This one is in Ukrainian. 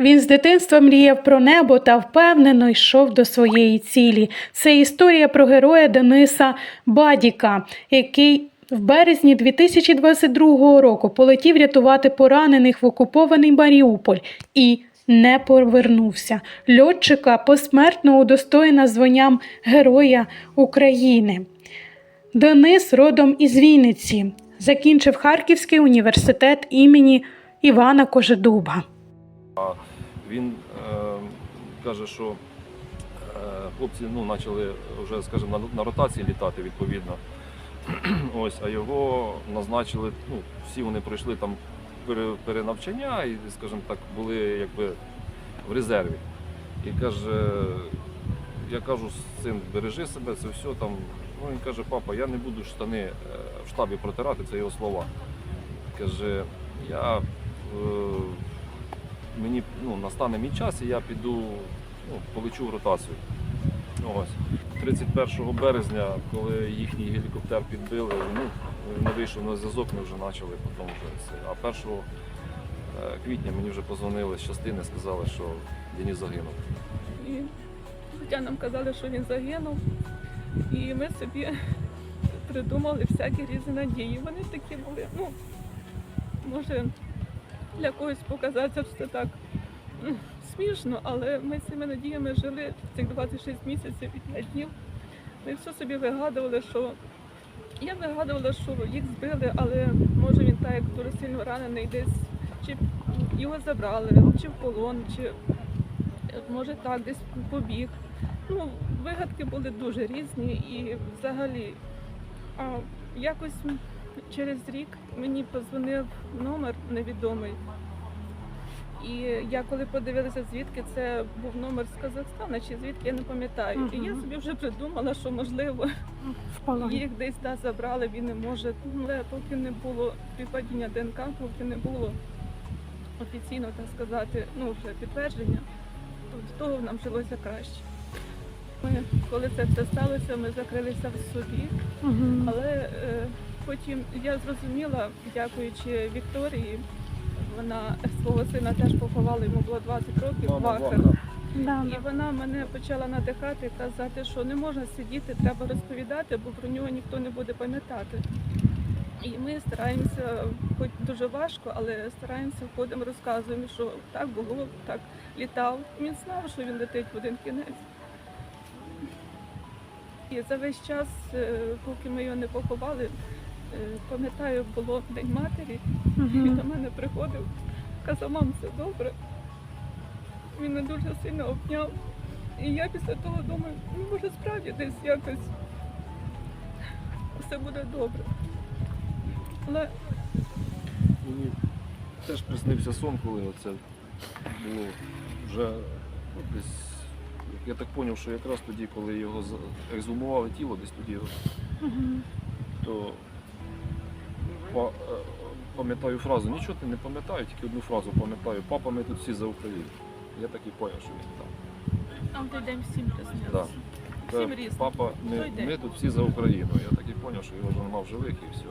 Він з дитинства мріяв про небо та впевнено йшов до своєї цілі. Це історія про героя Дениса Бадіка, який в березні 2022 року полетів рятувати поранених в окупований Маріуполь і не повернувся. Льотчика посмертно удостоєна званням Героя України. Денис родом із Вінниці. Закінчив Харківський університет імені Івана Кожедуба. Він е, каже, що е, хлопці ну, почали вже, скажімо, на, ротації літати відповідно. Ось, а його назначили, ну, всі вони пройшли там пере- перенавчання і, скажімо так, були якби в резерві. І каже, я кажу, син, бережи себе, це все там. Ну, він каже, папа, я не буду штани е, в штабі протирати, це його слова. Каже, я е, мені ну, настане мій час і я піду, ну, полечу в ротацію. Ось. 31 березня, коли їхній гелікоптер підбили, ну, не вийшов на зв'язок, ми вже почали потім вже. А 1 е, квітня мені вже позвонили з частини, сказали, що Деніс загинув. І хоча нам казали, що він загинув, і ми собі придумали всякі різні надії. Вони такі були, ну, може, для когось показатися, це так смішно, але ми цими надіями жили цих 26 місяців і 5 днів. Ми все собі вигадували, що я вигадувала, що їх збили, але може він так як дуже сильно ранений десь, чи його забрали, чи в полон, чи може так, десь побіг. Ну, вигадки були дуже різні і взагалі. А якось через рік мені позвонив номер невідомий. І я коли подивилася, звідки це був номер з Казахстана, чи звідки я не пам'ятаю. І я собі вже придумала, що можливо їх десь да, забрали, він не може. Але поки не було співпадіння ДНК, поки не було офіційно, так сказати, ну вже підтвердження, то до того нам жилося краще. Ми, коли це все сталося, ми закрилися в собі, але е, потім я зрозуміла, дякуючи Вікторії, вона свого сина теж поховала, йому було 20 років, Вахер. І вона мене почала надихати, казати, що не можна сидіти, треба розповідати, бо про нього ніхто не буде пам'ятати. І ми стараємося, хоч дуже важко, але стараємося, ходимо, розказуємо, що так було, так літав. Він знав, що він летить в один кінець. І за весь час, е, поки ми його не поховали, пам'ятаю, було День матері, він до мене приходив, казав, мам, все добре. Він мене дуже сильно обняв. І я після того думаю, ну може справді десь якось все буде добре. Але Мені теж приснився сон, коли це було вже ну, десь. Я так зрозумів, що якраз тоді, коли його ексгумували тіло, десь тоді то па- е, пам'ятаю фразу, нічого ти не пам'ятаю, тільки одну фразу пам'ятаю. Папа, ми тут всі за Україну. Я так і зрозумів, що він там. там той день всім Да. приснилося. Це Всім. Папа, ми, Той день. ми тут всі за Україну. Я так і зрозумів, що його вже в живих і все.